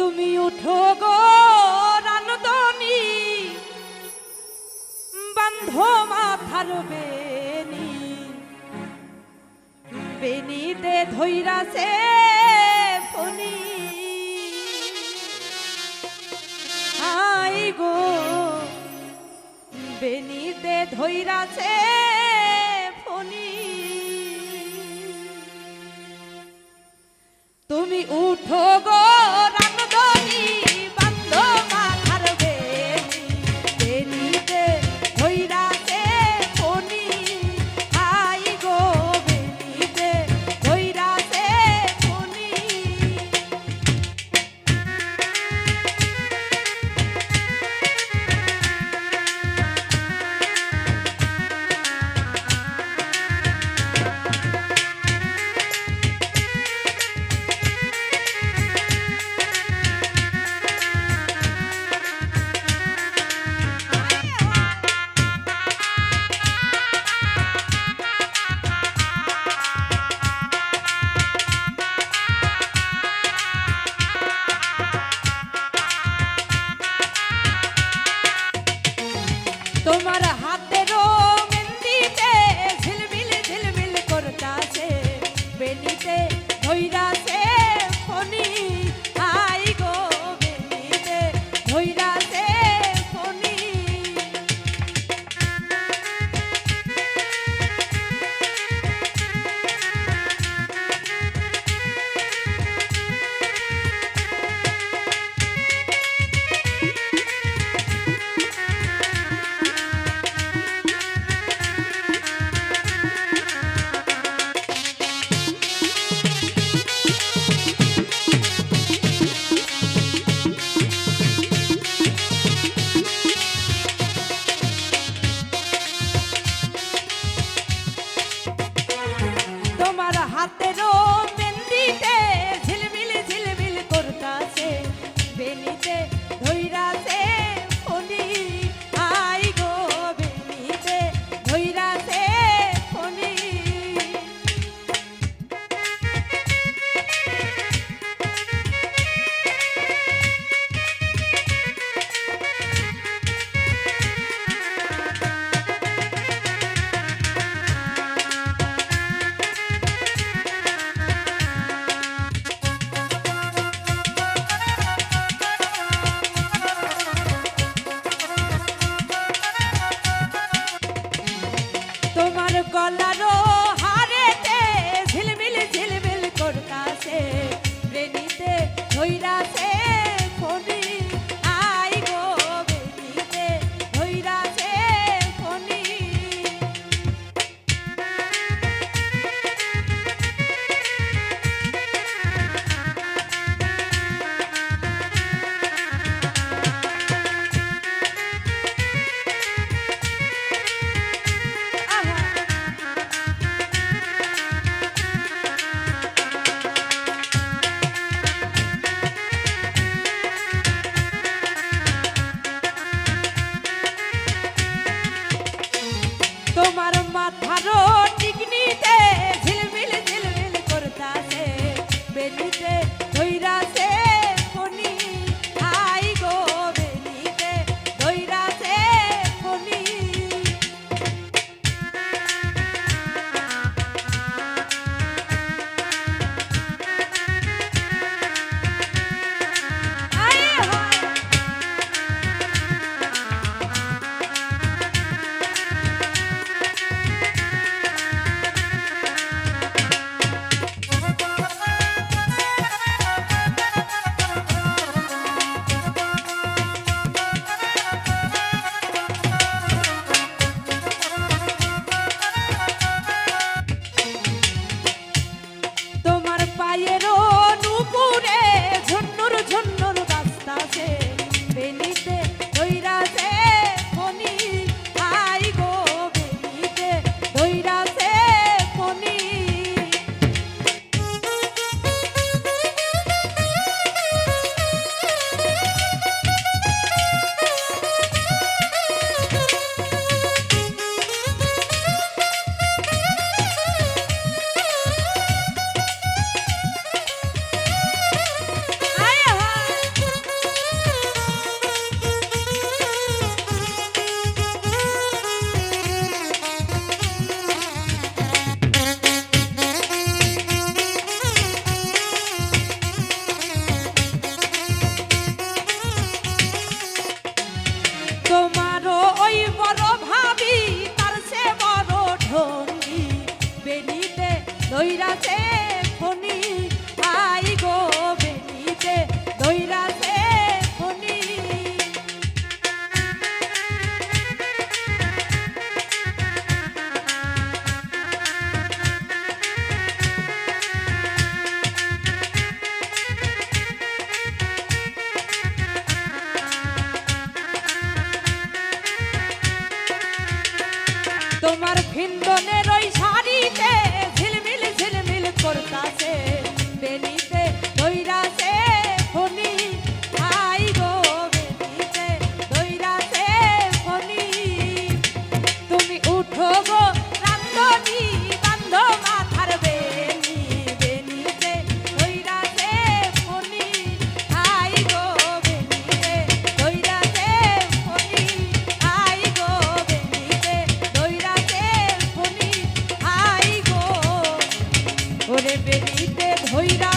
তুমি উঠো গো রানদনি বান্ধ মাথার বেনি বেনিতে ধৈরাছে ফনি আই গো, বেনিতে ধৈরাছে ফনি তুমি উঠো ধৈরা দৈরাছে ফোনি আই গো বেনিতে দৈরাছে ফোনি তোমার ভিন্দনে রইছে তোর কাছে বেড়ে বেরিতে ধৈরা